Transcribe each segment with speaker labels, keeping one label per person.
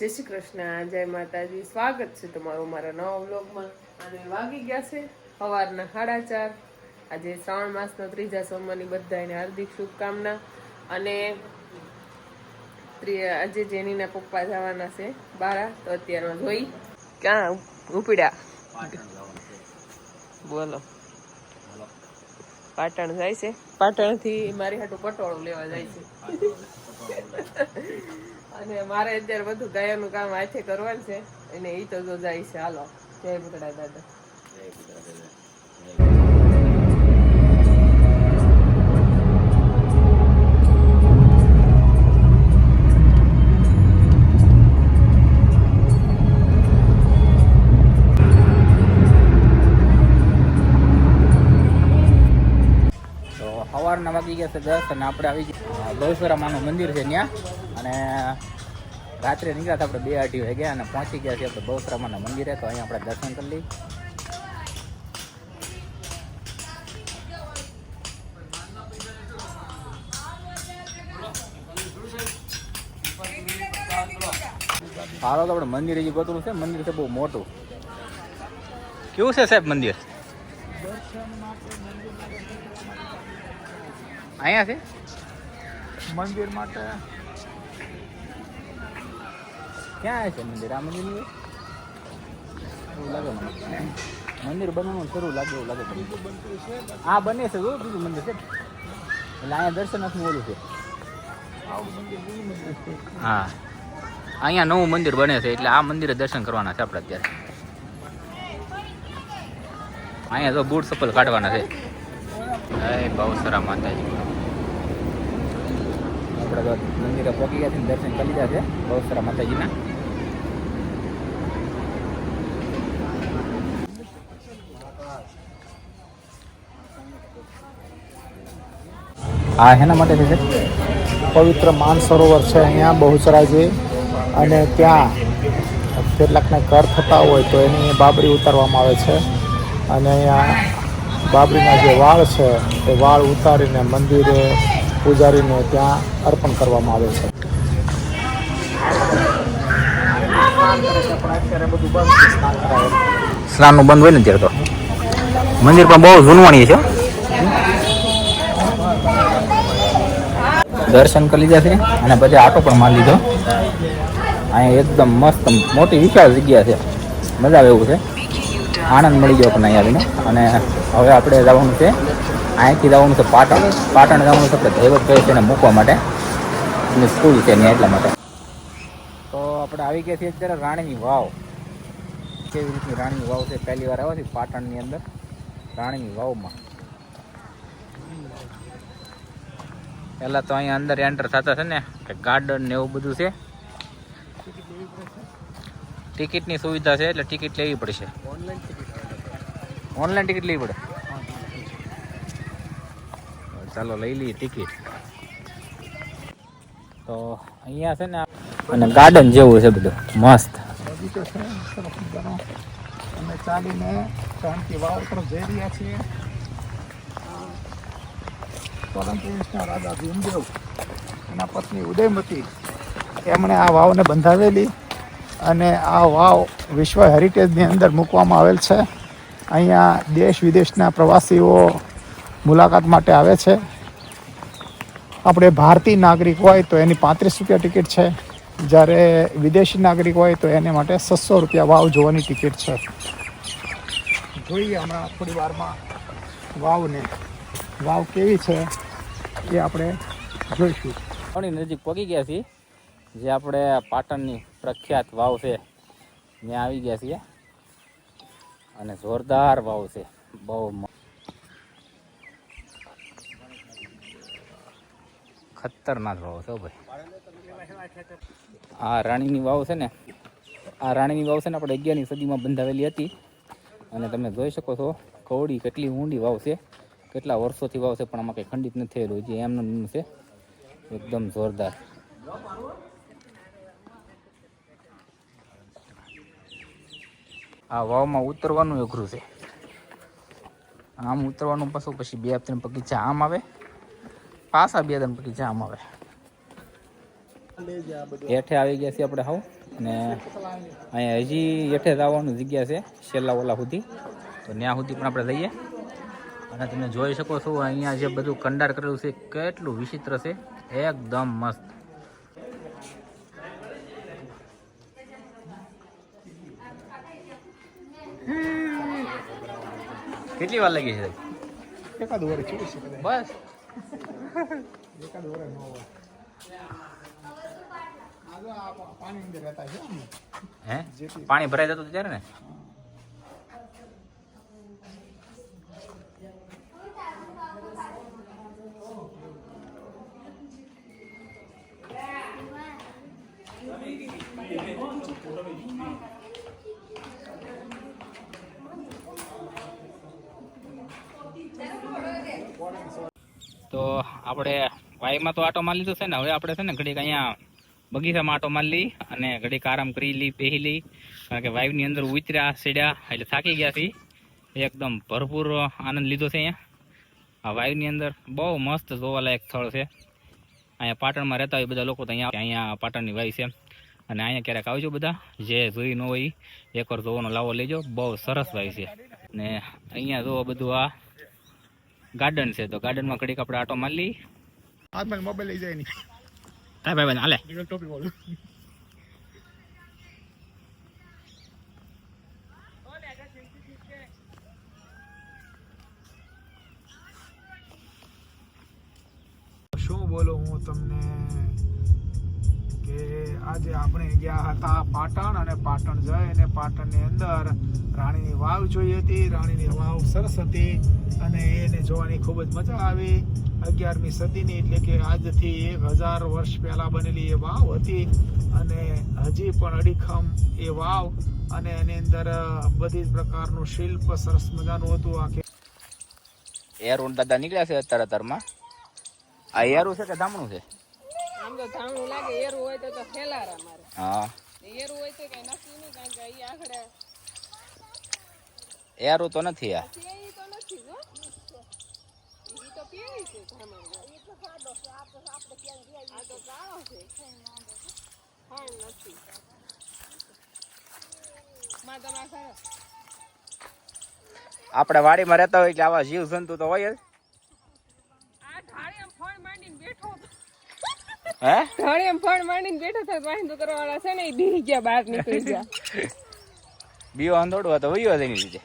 Speaker 1: જય શ્રી કૃષ્ણ જય માતાજી. સ્વાગત છે તમારું મારા નવા વ્લોગમાં. અને વાગી ગયા છે સવારના સાડા ચાર. આજે શ્રાવણ માસનો ત્રીજા સોમવારની બધાને હાર્દિક શુભકામના. અને આજે જેનીના પપ્પા જવાના છે બારા તો અત્યારમાં જોઈ. ક્યાં ઉપડ્યા? બોલો. પાટણ જાય છે? પાટણથી મારી હાટું પટોળું લેવા જાય છે. અને મારે અત્યારે બધું ગાયાનું કામ હાથે કરવાનું છે. અને એ તો જો જાય છે. હાલો. જય બુતડા દાદા.
Speaker 2: તો સવારના વાગી ગયા છે દસ અને આપણે આવી ગયા. બહુસરા માનું મંદિર છે ત્યાં. અને રાત્રે નીકળ્યા આપણે બે અઢી વાગ્યા અને પહોંચી ગયા છીએ આપણે બહુસરા માના મંદિરે તો અહીંયા આપણે દર્શન કરી લઈએ. હાલો તો આપણે મંદિર હજી ગોતરું છે મંદિર છે બહુ મોટું. કેવું છે સાહેબ મંદિર? અહીંયા છે?
Speaker 3: મંદિર માટે
Speaker 2: ક્યાં છે? મંદિર? આ મંદિર એવું લાગે મંદિર બનવાનું શરૂ લાગે, એવું લાગે આ બને છે, જો, બીજું મંદિર છે. એટલે અહીંયા દર્શનાથનું ઓલું છે. હા. અહીંયા નવું મંદિર બને છે, એટલે આ મંદિરે દર્શન કરવાના છે આપણે અત્યારે. અહીંયા તો બૂટ ચપ્પલ કાઢવાના છે. જય બહુસરા માતાજી. આપણે મંદિરે પહોંચી ગયા છે દર્શન કરી લીધા છે બહુસરા માતાજીના. આ એના માટે છે
Speaker 3: પવિત્ર માનસરોવર છે અહીંયા, બહુચરાજી. અને ત્યાં કેટલાકને કર થતા હોય તો એની બાબરી ઉતારવામાં આવે છે. અને અહીંયા બાબરીના જે વાળ છે, એ વાળ ઉતારીને મંદિરે પૂજારીને ત્યાં અર્પણ કરવામાં આવે છે.
Speaker 2: સ્નાનનું બંધ હોય ને ત્યારે તો? મંદિર પણ બહુ જૂનવાણી છે દર્શન કરી લીધા છે અને પછી આટો પણ મારી લીધો. અહીંયા એકદમ મસ્ત મોટી વિશાળ જગ્યા છે. મજા આવે એવું છે. આનંદ મળી ગયો પણ અહીંયા આવીને. અને હવે આપણે જવાનું છે, અહીંથી જવાનું છે પાટણ. પાટણ જવાનું છે આપણે ધૈવતભાઈ છે એને મૂકવા માટે. એની સ્કૂલ છે ને એટલા માટે. તો આપણે આવી ગયા છીએ અત્યારે રાણીની વાવ. કેવી રીતની રાણીની વાવ છે? પહેલી વાર આવ્યો છે પાટણની અંદર? રાણીની વાવમાં. પહેલાં તો અહીંયા અંદર એન્ટર થતા છે ને કે ગાર્ડન ને એવું બધું છે. ટિકિટની સુવિધા છે એટલે ટિકિટ લેવી પડશે. ઓનલાઈન ટિકિટ લેવી પડે. ચાલો લઈ લઈએ ટિકિટ તો અહીંયા છે ને અને ગાર્ડન જેવું છે બધું. મસ્ત.
Speaker 3: અમે ચાલીને શાંતિ વાવ તરફ જઈ રહ્યા છીએ. સોલંકીના રાજા ભીમદેવ. એના પત્ની ઉદયમતી. એમણે આ વાવને બંધાવેલી અને આ વાવ વિશ્વ હેરિટેજની અંદર મૂકવામાં આવેલ છે. અહીંયા દેશ વિદેશના પ્રવાસીઓ મુલાકાત માટે આવે છે. આપણે ભારતીય નાગરિક હોય તો એની પાંત્રીસ રૂપિયા ટિકિટ છે. જ્યારે વિદેશી નાગરિક હોય તો એને માટે છસો રૂપિયા વાવ જોવાની ટિકિટ છે. જોઈએ હમણાં થોડી વારમાં વાવને. વાવ કેવી છે એ આપણે જોઈશું.
Speaker 2: ઘણી નજીક પહોંચી ગયા છીએ, જે આપણે પાટણની પ્રખ્યાત વાવ છે. ત્યાં આવી ગયા છીએ. અને જોરદાર વાવ છે. બહુ ખતરનાક વાવ છે ભાઈ. આ રાણીની વાવ છે ને, આ રાણીની વાવ છે ને આપણે અગિયારમી સદીમાં બંધાવેલી હતી. અને તમે જોઈ શકો છો કવડી કેટલી ઊંડી વાવ છે. કેટલા વર્ષોથી વાવ છે પણ આમાં કંઈ ખંડિત નથી થયેલું. જે એમનું એમ છે. એકદમ જોરદાર. આ વાવમાં ઉતરવાનું અઘરું છે. આમ ઉતરવાનું પાછું પછી બે ત્રણ બગીચા આમ આવે. પાછા બે ત્રણ બગીચા આમ આવે. હેઠે આવી ગયા છીએ આપણે હાવ. અને અહીંયા હજી હેઠે જવાનું જગ્યા છે, છેલ્લા ઓલા સુધી. તો ત્યાં સુધી પણ આપણે જઈએ અને તમે જોઈ શકો છો અહીંયા જે બધું કંડાર કરેલું છે કેટલું વિચિત્ર છે. એકદમ મસ્ત. કેટલી વાર લાગી છે?
Speaker 3: એકાદ વરે
Speaker 2: બસ.
Speaker 3: એકાદ વરે ન હોય. પાણી
Speaker 2: ભરાઈ જતું ત્યારે ને? તો આપણે વાઈમાં તો આટો મારી લીધો છે ને, હવે આપણે છે ને ઘડીક અહીંયા બગીચામાં આટો મારી લઈ અને ઘડીક આરામ કરી લઈ પહેરી લઈ. કારણ કે વાઈવની અંદર ઉતર્યા, સીડ્યા, એટલે થાકી ગયા છીએ. એકદમ ભરપૂર આનંદ લીધો છે અહીંયા. આ વાઈવની અંદર બહુ મસ્ત જોવાલાયક સ્થળ છે. અહીંયા પાટણમાં રહેતા હોય બધા લોકો તો અહીંયા અહીંયા પાટણની વાઈ છે. અને અહીંયા ક્યારેક આવજો બધા, જે જોઈ ન હોય, એકવાર જોવાનો લાવો લેજો. બહુ સરસ વાઈ છે. ને અહીંયા જો બધું આ ગાર્ડન છે તો ગાર્ડનમાં ઘડીક આપણે આટો મારી લઈ
Speaker 3: હાથમાં મોબાઈલ લઈ જાય નહીં.
Speaker 2: ભાઈ ભાઈ હાલે.
Speaker 3: ટોપી બોલું પાટણ અને પાટણ જઈ અને પાટણની અંદર રાણીની વાવ જોઈ હતી. રાણીની વાવ સરસ હતી અને એને જોવાની ખૂબ જ મજા આવી. અગિયારમી સદીની એટલે કે આજથી એક હજાર વર્ષ પહેલાં બનેલી એ વાવ હતી અને હજી પણ અડીખમ એ વાવ અને એની અંદર બધી જ પ્રકારનું શિલ્પ સરસ મજાનું હતું આખે
Speaker 2: એરું દાદા નીકળ્યા છે અત્યારે અત્યારમાં? આ એરું છે કે ધામણું છે?
Speaker 1: આમ તો ધામણું લાગે એરું હોય તો તો ફેલારા મારે
Speaker 2: હા.
Speaker 1: એરું હોય તો કઈ નક્કી નહીં કારણ કે અહીં આખડે
Speaker 2: એરું તો નથી આ.
Speaker 1: તો નથી હો. ઈ તો પીળી છે ધામણ આ તો કાળો છે. ખાંડ નથી. માં તમારે
Speaker 2: આપણે વાડીમાં રહેતા હોય એટલે આવા જીવ જંતુ તો હોય જ
Speaker 1: આ ઢાળી આમ ફળ માંડીને બેઠો હતો.
Speaker 2: હે?
Speaker 1: ઢાળી આમ ફળ માંડીને બેઠો હતો વાહિંદુ કરવા છે ને એ બી ગયા બહાર નીકળી ગયા.
Speaker 2: બીઓ આંદોડવા તો વયો જ એની રીતે.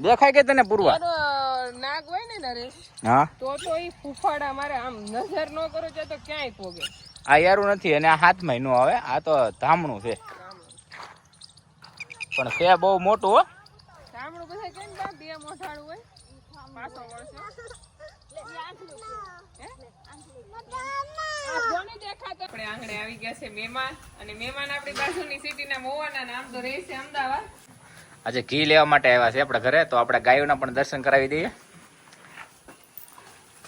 Speaker 2: દેખાય કે તને પૂરવા?
Speaker 1: નાગ હોય ને નરેશ
Speaker 2: હા.
Speaker 1: તો તો એ ફૂફાડા મારે આમ નજર ન કરો છે તો ક્યાંય પોગે.
Speaker 2: આ યારું નથી અને આ હાથમાં નો આવે આ તો ધામણું છે. પણ છે બહુ મોટું હો
Speaker 1: ગામડું બધા કેમ બા બે મોઢાળું હોય પાછો વળશે હે? આ કોને દેખાતો? આપણે આંગણે આવી ગયા છે મહેમાન. અને મહેમાન આપણી બાજુની સિટીના મોવાના નામ તો રહેશે અમદાવાદ.
Speaker 2: આજે ઘી લેવા માટે આવ્યા છે આપણા ઘરે. તો આપણે ગાયોના પણ દર્શન કરાવી દઈએ.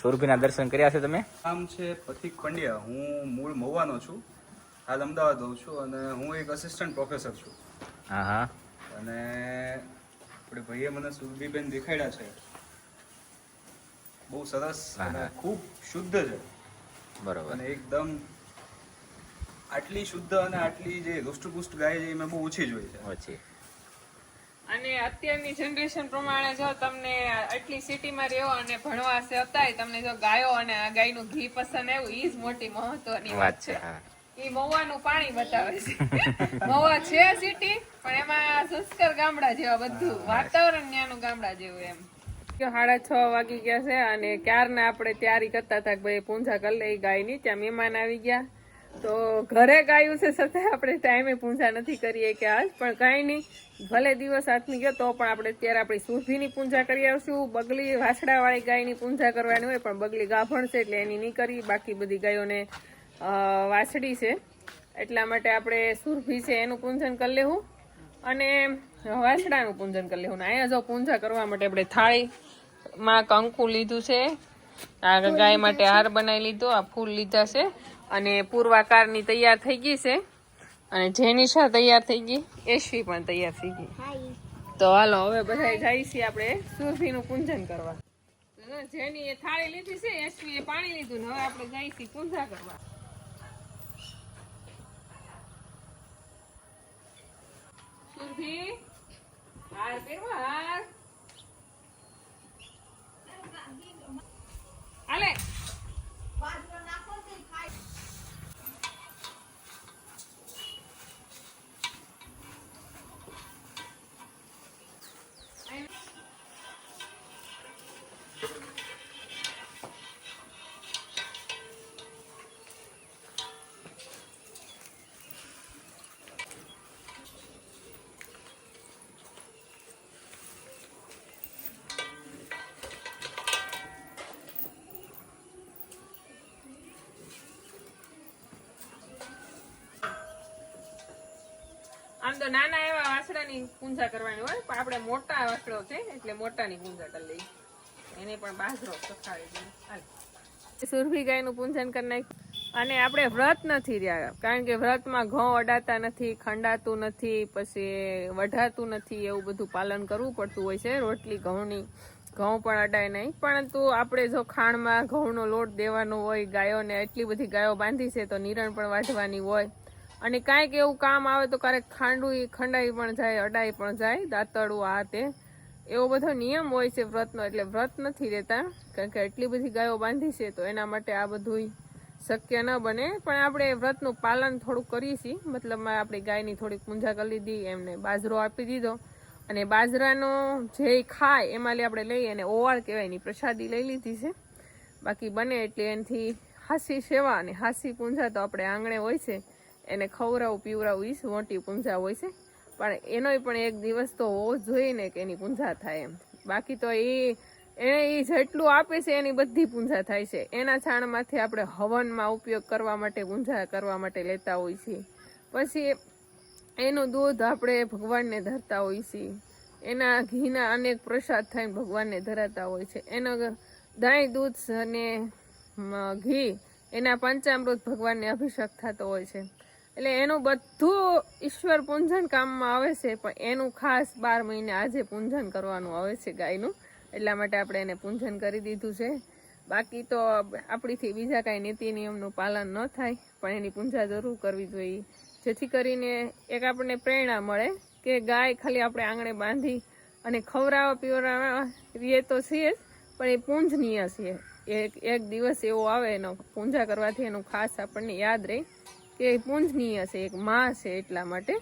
Speaker 2: સુરભીના દર્શન કર્યા છે તમે?
Speaker 4: નામ છે પથિક પંડ્યા. હું મૂળ મહુવાનો છું. હાલ અમદાવાદ રહું છું અને હું એક અસિસ્ટન્ટ પ્રોફેસર છું.
Speaker 2: હા હા.
Speaker 4: અને આપણે ભાઈએ મને સુરભીબેન દેખાડ્યા છે. બહુ સરસ અને ખૂબ શુદ્ધ છે.
Speaker 2: બરોબર.
Speaker 4: અને એકદમ આટલી શુદ્ધ અને આટલી જે રૂષ્ટપુષ્ટ ગાય છે એમાં બહુ ઓછી જોઈ છે.
Speaker 2: ઓછી
Speaker 1: અને અત્યારની જનરેશન પ્રમાણે જો તમને આટલી સિટીમાં રહ્યો અને ભણવા છતાંય તમને જો ગાયો અને આ ગાયનું ઘી પસંદ આવ્યું ઈ જ મોટી મહત્વની વાત
Speaker 2: છે.
Speaker 1: ઈ મહુવાનું પાણી બતાવે છે. મવા છે સિટી પણ એમાં સંસ્કાર ગામડા જેવા બધું વાતાવરણ ન્યાનું ગામડા જેવું એમ. સાડા છ વાગી ગયા છે અને ક્યારના આપણે તૈયારી કરતા હતા કે ભાઈ પૂંજા કરી લઈ ગાયની ત્યાં મહેમાન આવી ગયા. તો ઘરે ગાયું છે છતાં આપણે ટાઈમે પૂંજા નથી કરીએ કે આજ, પણ કાંઈ નહીં. ભલે દિવસ હાથની ગયો તો પણ આપણે અત્યારે આપણી સુરભીની પૂંજા કરી આવશું. બગલી વાછડાવાળી ગાયની પૂંજા કરવાની હોય, પણ બગલી ગાભણ છે એટલે એની નહીં કરી. બાકી બધી ગાયોને વાછડી છે. એટલા માટે આપણે સુરભી છે એનું પૂંજન કરી લેવું. અને વાછડાનું પૂંજન કરી લેવું. અહીંયા જો પૂંજા કરવા માટે આપણે થાળીમાં કંકુ લીધું છે. આ ગાય માટે હાર બનાવી લીધો. આ ફૂલ લીધા છે. અને પૂર્વાકારની તૈયાર થઈ ગઈ છે. અને જેનિશા તૈયાર થઈ ગઈ? એશવી પણ તૈયાર થઈ ગઈ. તો હાલો હવે બધા જાય છીએ આપણે સુરભીનું પૂંજન કરવા. જેની એ થાળી લીધી છે એસવી એ પાણી લીધું ને હવે આપણે જઈશી પૂંજા કરવા. સુરભી હાર પહેરવા હાર. આમ તો નાના એવા વાસણાની પૂંજા કરવાની હોય, પણ આપણે મોટા વાસણો છે, એટલે મોટાની પૂંજા કરી લઈએ. એને પણ બાજરો સખાવી દઈએ. સુરભી ગાયનું પૂંજન કરી નાખ્યું. અને આપણે વ્રત નથી રહ્યા, કારણ કે વ્રતમાં ઘઉં અડાતા નથી, ખંડાતું નથી, પછી વઢાતું નથી, એવું બધું પાલન કરવું પડતું હોય છે, રોટલી, ઘઉંની. ઘઉં પણ અડાય નહીં. પરંતુ આપણે જો ખાણમાં ઘઉંનો લોટ દેવાનો હોય, ગાયોને એટલી બધી ગાયો બાંધી છે, તો નિરણ પણ વાઢવાની હોય. અને કાંઈક એવું કામ આવે તો ક્યારેક ખાંડું ખંડાઈ પણ જાય, અડાઈ પણ જાય, દાંતળું આ તે. એવો બધો નિયમ હોય છે વ્રતનો, એટલે વ્રત નથી રહેતા, કારણ કે એટલી બધી ગાયો બાંધી છે તો એના માટે આ બધું શક્ય ન બને. પણ આપણે વ્રતનું પાલન થોડું કરીએ છીએ, મતલબમાં આપણી ગાયની થોડીક પૂંજા કરી લીધી એમને બાજરો આપી દીધો. અને બાજરાનો જે ખાય એમાં આપણે લઈએ અને ઓવાળ કહેવાય, એની પ્રસાદી લઈ લીધી છે. બાકી બને એટલે એનાથી હાસી સેવા અને હાસી પૂંજા તો આપણે આંગણે હોય છે. એને ખવડાવું, પીવડાવું જ મોટી પૂંજા હોય છે. પણ એનોય પણ એક દિવસ તો હોવો જોઈએ ને કે એની પૂંજા થાય એમ. બાકી તો એ એને એ જેટલું આપે છે એની બધી પૂંજા થાય છે. એના છાણમાંથી આપણે હવનમાં ઉપયોગ કરવા માટે, પૂંજા કરવા માટે લેતા હોઈએ છીએ. પછી એનું દૂધ આપણે ભગવાનને ધરતા હોઈએ છીએ. એના ઘીના અનેક પ્રસાદ થઈને ભગવાનને ધરાતા હોય છે. એનો દહીં દૂધ અને ઘી, એના પંચામૃત ભગવાનને અભિષેક થતો હોય છે. એટલે એનું બધું ઈશ્વર પૂંજન કામમાં આવે છે, પણ એનું ખાસ બાર મહિને આજે પૂંજન કરવાનું આવે છે ગાયનું. એટલા માટે આપણે એને પૂંજન કરી દીધું છે. બાકી તો આપણીથી બીજા કાંઈ નીતિ નિયમનું પાલન ન થાય, પણ એની પૂંજા જરૂર કરવી જોઈએ. જેથી કરીને એક આપણને પ્રેરણા મળે કે ગાય ખાલી આપણે આંગણે બાંધી અને ખવડાવવા પીવડાવવા રીએ તો છીએ જ, પણ એ પૂંજનીય છે. એક એક દિવસ એવો આવે એનો પૂંજા કરવાથી એનું ખાસ આપણને યાદ રહે. એ પૂંજનીય છે એક માં છે એટલા માટે.